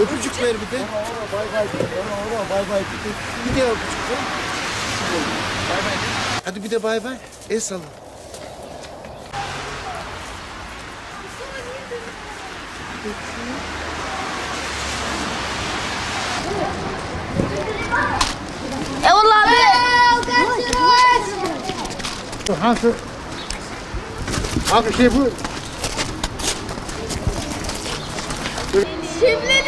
Öpücük ver bir de. Bay bay. Bay bay. Bir de öpücük ver. Hadi bir de bay bay. El salın. Eyvallah abi. Nasıl? Abi şey bu. Şimdilik.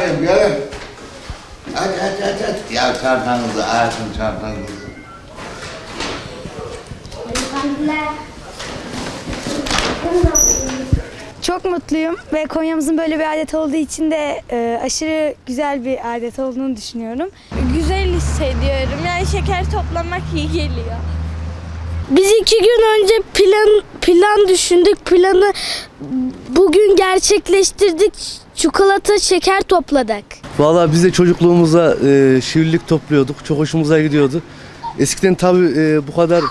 Gelin gelin. Hadi hadi hadi. hadi. Ya çantanızı açın çantanızı. Çok mutluyum ve Konya'mızın böyle bir adet olduğu için de e, aşırı güzel bir adet olduğunu düşünüyorum. Güzel hissediyorum. Yani şeker toplamak iyi geliyor. Biz iki gün önce plan plan düşündük. Planı bugün gerçekleştirdik. Çikolata şeker topladık. Valla biz de çocukluğumuzda e, şiirlik topluyorduk. Çok hoşumuza gidiyordu. Eskiden tabii e, bu kadar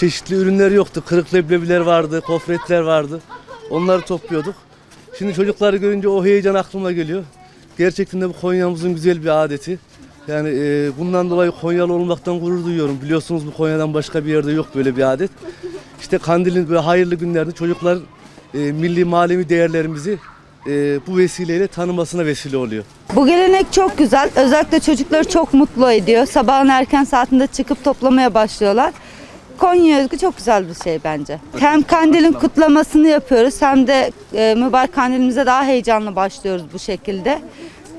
çeşitli ürünler yoktu. Kırık leblebiler vardı, kofretler vardı. Onları topluyorduk. Şimdi çocukları görünce o heyecan aklıma geliyor. Gerçekten de bu Konya'mızın güzel bir adeti. Yani e, bundan dolayı Konyalı olmaktan gurur duyuyorum. Biliyorsunuz bu Konya'dan başka bir yerde yok böyle bir adet. İşte kandilin böyle hayırlı günlerde çocuklar e, milli manevi değerlerimizi e, bu vesileyle tanımasına vesile oluyor. Bu gelenek çok güzel. Özellikle çocukları çok mutlu ediyor. Sabahın erken saatinde çıkıp toplamaya başlıyorlar. Konya özgü çok güzel bir şey bence. Hem kandilin kutlamasını yapıyoruz hem de e, mübarek kandilimize daha heyecanlı başlıyoruz bu şekilde.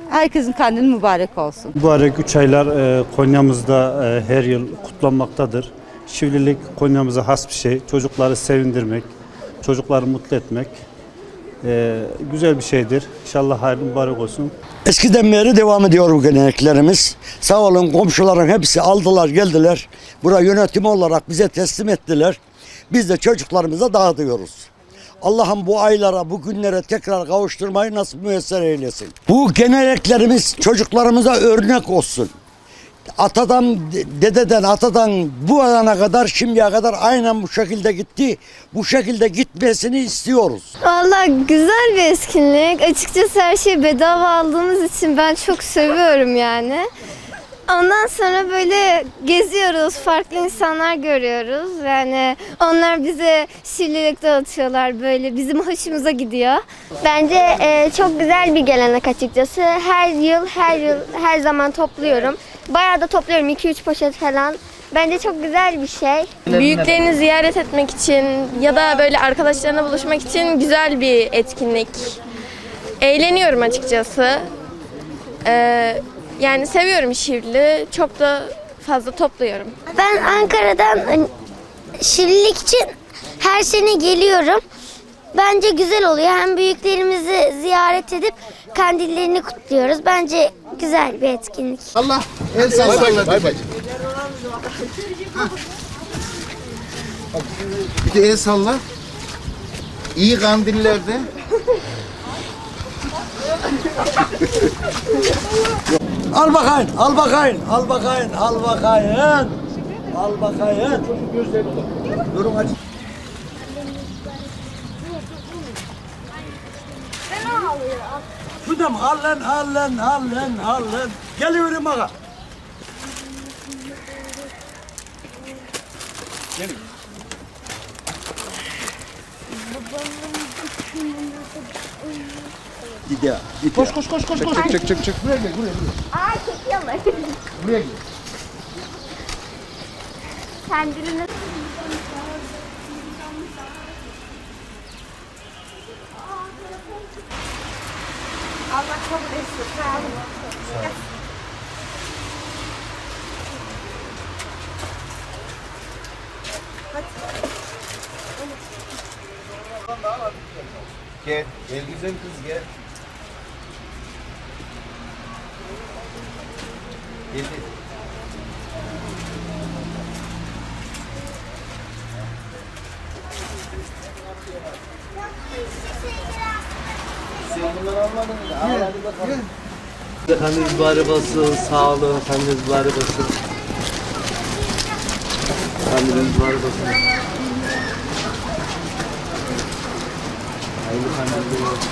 Herkesin kandili mübarek olsun. Mübarek üç aylar e, Konya'mızda e, her yıl kutlanmaktadır. Şivlilik Konya'mıza has bir şey. Çocukları sevindirmek, çocukları mutlu etmek e, güzel bir şeydir. İnşallah hayırlı mübarek olsun. Eskiden beri devam ediyor bu geleneklerimiz. Sağ olun komşuların hepsi aldılar geldiler. Bura yönetim olarak bize teslim ettiler. Biz de çocuklarımıza dağıtıyoruz. Allah'ım bu aylara, bu günlere tekrar kavuşturmayı nasip müyesser eylesin. Bu geleneklerimiz çocuklarımıza örnek olsun. Atadan, dededen, atadan bu ana kadar, şimdiye kadar aynen bu şekilde gitti. Bu şekilde gitmesini istiyoruz. Valla güzel bir etkinlik. Açıkçası her şeyi bedava aldığımız için ben çok seviyorum yani. Ondan sonra böyle geziyoruz, farklı insanlar görüyoruz. Yani onlar bize şiirlilik dağıtıyorlar böyle bizim hoşumuza gidiyor. Bence e, çok güzel bir gelenek açıkçası. Her yıl, her yıl, her zaman topluyorum. Bayağı da topluyorum 2-3 poşet falan. Bence çok güzel bir şey. Büyüklerini ziyaret etmek için ya da böyle arkadaşlarına buluşmak için güzel bir etkinlik. Eğleniyorum açıkçası. Ee, yani seviyorum şiirli. Çok da fazla topluyorum. Ben Ankara'dan hani, şiirlik için her sene geliyorum. Bence güzel oluyor. Hem büyüklerimizi ziyaret edip kandillerini kutluyoruz. Bence güzel bir etkinlik. Allah el salla. Bay bay. bay, bay. Bir de el salla. İyi kandillerde. Al bakayın, al bakayın, al bakayın, al bakayın. Al bakayın. Durun hadi. Şuradan al lan, al lan, al lan, al lan. Geliyorum bana. Gidiyor. Koş koş koş koş. Çek çek çek çek. Aa çekiyorlar. Buraya gel. Kendini Allah kabul etsin. Sağ olun. Gel, gel güzel kız gel. Gel. gel. Sen bunları almadın mı? Al hadi bakalım. Efendimiz mübarek olsun, sağ olun, Efendimiz mübarek olsun. Efendimiz mübarek olsun. Hayırlı kandiller olsun.